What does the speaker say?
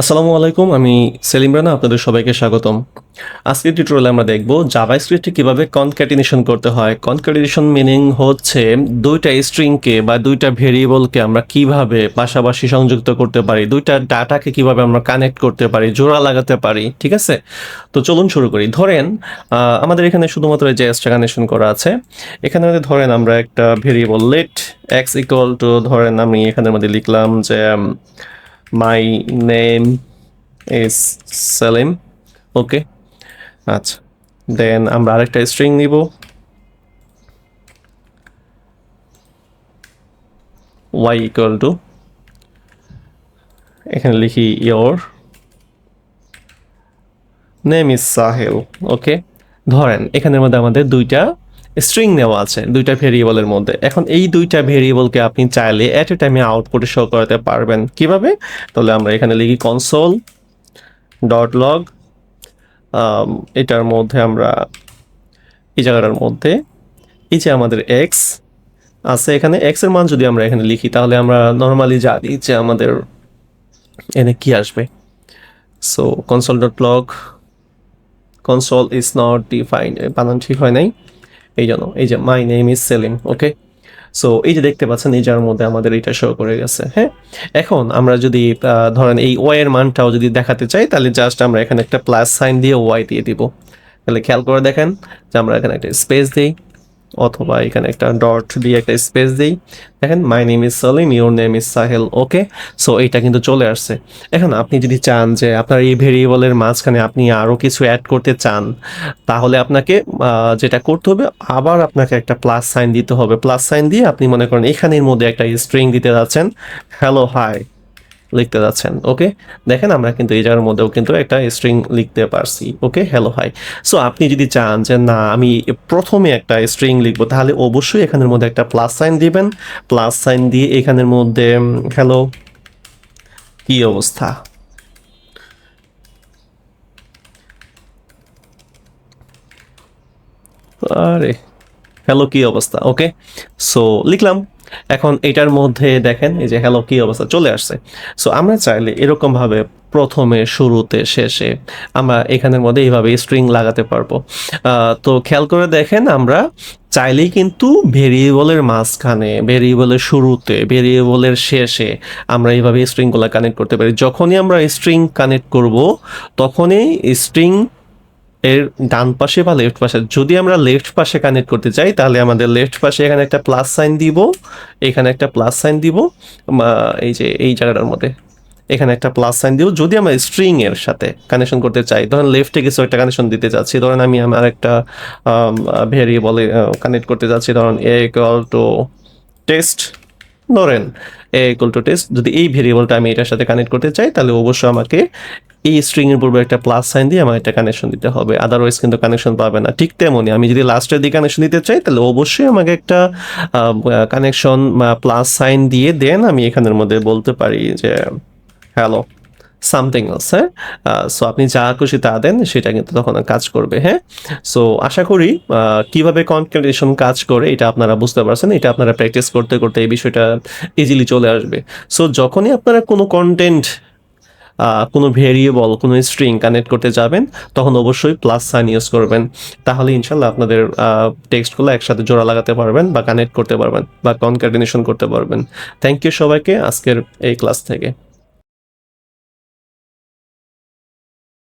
আসসালামু আলাইকুম, আমি সেলিম রানা, আপনাদের সবাইকে স্বাগতম। আজকের টিউটোরিয়ালে আমরা দেখব জাভা স্ক্রিপ্টে কীভাবে কনক্যাটিনেশন করতে হয়। কনক্যাটিনেশন মিনিং হচ্ছে দুইটা স্ট্রিংকে বা দুইটা ভেরিয়েবলকে আমরা কীভাবে পাশাপাশি সংযুক্ত করতে পারি, দুইটা ডাটাকে কীভাবে আমরা কানেক্ট করতে পারি, জোড়া লাগাতে পারি, ঠিক আছে? তো চলুন শুরু করি। ধরেন আমাদের এখানে শুধুমাত্র যে এসটা কানেকশন করা আছে, এখানে মধ্যে ধরেন আমরা একটা variable let X equal to ধরেন আমি এখানের মধ্যে লিখলাম যে my name is Selim okay আচ্ছা। দেন আমরা আরেকটা স্ট্রিং নিব। ওয়াই ইকুয়াল টু এখানে লিখি your name is Sahel okay ধরেন, এখানের মধ্যে আমাদের দুইটা স্ট্রিং নেওয়া আছে দুইটা ভেরিয়েবলের মধ্যে। এখন এই দুইটা ভেরিয়েবলকে আপনি চাইলে অ্যাট এ টাইমে আউটপুটে শো করাতে পারবেন। কীভাবে? তাহলে আমরা এখানে লিখি কনসোল ডট লগ এটার মধ্যে আমরা এই জায়গাটার মধ্যে এই যে আমাদের এক্স আছে এখানে। এক্সের মান যদি আমরা এখানে লিখি, তাহলে আমরা নর্মালি জানি যে আমাদের এনে কি আসবে। So console dot log console is not defined বানান ঠিক হয় নাই। এই জন্য এই যে my name is Selim okay so এই যে দেখতে পাচ্ছেন এই যার মধ্যে আমাদের এটা শো করে গেছে হ্যাঁ? এখন আমরা যদি ধরেন এই ওয়াই এর মানটাও যদি দেখাতে চাই তাহলে জাস্ট আমরা এখানে একটা প্লাস সাইন দিয়ে ওয়াই দিয়ে দিব। তাহলে খেয়াল করে দেখেন যে আমরা এখানে একটা স্পেস দিই অথবা এখানে একটা ডট দিয়ে একটা স্পেস দিই। দেখেন my name is Salim your name is Sahel okay so এইটা কিন্তু চলে আসছে। এখন আপনি যদি চান যে আপনার এই ভেরিয়েবলের মাঝখানে আপনি আরও কিছু অ্যাড করতে চান, তাহলে আপনাকে যেটা করতে হবে, আবার আপনাকে একটা প্লাস সাইন দিতে হবে। প্লাস সাইন দিয়ে আপনি মনে করেন এখানের মধ্যে একটা স্ট্রিং দিতে যাচ্ছেন। হ্যালো হাই লিখতে যাচ্ছেন, ওকে? দেখেন আমরা কিন্তু এই জায়গার মধ্যেও কিন্তু একটা স্ট্রিং লিখতে পারছি, ওকে? হ্যালো হাই সো আপনি যদি চান যে না, আমি প্রথমে একটা স্ট্রিং লিখব, তাহলে অবশ্যই এখানের মধ্যে একটা প্লাস সাইন দিবেন। প্লাস সাইন দিয়ে এখানের মধ্যে হ্যালো কি অবস্থা? আরে হ্যালো কি অবস্থা? ওকে সো লিখলাম। এখন এটার মধ্যে দেখেন, এই যে হ্যালো কি অবস্থা? চলে আসছে। সো আমরা চাইলে এরকমভাবে প্রথমে, শুরুতে, শেষে আমরা এখানের মধ্যে এইভাবে স্ট্রিং লাগাতে পারব। তো খেয়াল করে দেখেন, আমরা চাইলেই কিন্তু ভেরিয়েবলের মাঝখানে ভেরিয়েবলের শুরুতে ভেরিয়েবলের শেষে আমরা এইভাবে স্ট্রিংগুলো কানেক্ট করতে পারি। যখনই আমরা স্ট্রিং কানেক্ট করব, তখনই স্ট্রিং এর ডান পাশে বা লেফট পাশে, যদি আমরা লেফট পাশে কানেক্ট করতে চাই, তাহলে আমাদের লেফট পাশে এখানে একটা প্লাস সাইন দিব, এখানে একটা প্লাস সাইন দিব এই যে এই জায়গাটার মধ্যে এখানে একটা প্লাস সাইন দিব। যদি আমরা স্ট্রিং এর সাথে কানেকশন করতে চাই, ধরেন লেফটে কিছু একটা কানেকশন দিতে চাচ্ছি ধরেন আমি আমার একটা ভেরিয়েবলে কানেক্ট করতে যাচ্ছি, ধরেন এ ইকুয়াল টু টেস্ট ধরেন এ ইকুয়াল টু টেস্ট যদি এই ভেরিয়েবলটা আমি এটার সাথে কানেক্ট করতে চাই, তাহলে অবশ্যই আমাকে এই স্ট্রিং এর পূর্বে একটা প্লাস সাইন দিয়ে আমার একটা কানেকশন দিতে হবে। আদারওয়াইজ কিন্তু কানেকশন পাবে না। ঠিক তেমনি আমি যদি লাস্টের দিকে কানেকশন দিতে চাই, তাহলে অবশ্যই আমাকে একটা কানেকশন প্লাস সাইন দিয়ে দেন আমি এখানের মধ্যে বলতে পারি যে হ্যালো সামথিং এলস হ্যাঁ? সো আপনি যা খুশি তা দেন, সেটা কিন্তু তখন কাজ করবে হ্যাঁ? সো আশা করি কীভাবে কনক্যাটেশন কাজ করে, এটা আপনারা বুঝতে পারছেন, এটা আপনারা প্র্যাকটিস করতে করতে এই বিষয়টা ইজিলি চলে আসবে। সো যখনই আপনারা কোনো কন্টেন্ট কোনো ভেরিয়েবল কোনো স্ট্রিং কানেক্ট করতে যাবেন, তখন অবশ্যই প্লাস সাইন ইউজ করবেন। তাহলে ইনশাল্লাহ আপনাদের টেক্সটগুলো একসাথে জোড়া লাগাতে পারবেন বা কানেক্ট করতে পারবেন বা কনক্যাটিনেশন করতে পারবেন। থ্যাংক ইউ সবাইকে আজকের এই ক্লাস থেকে।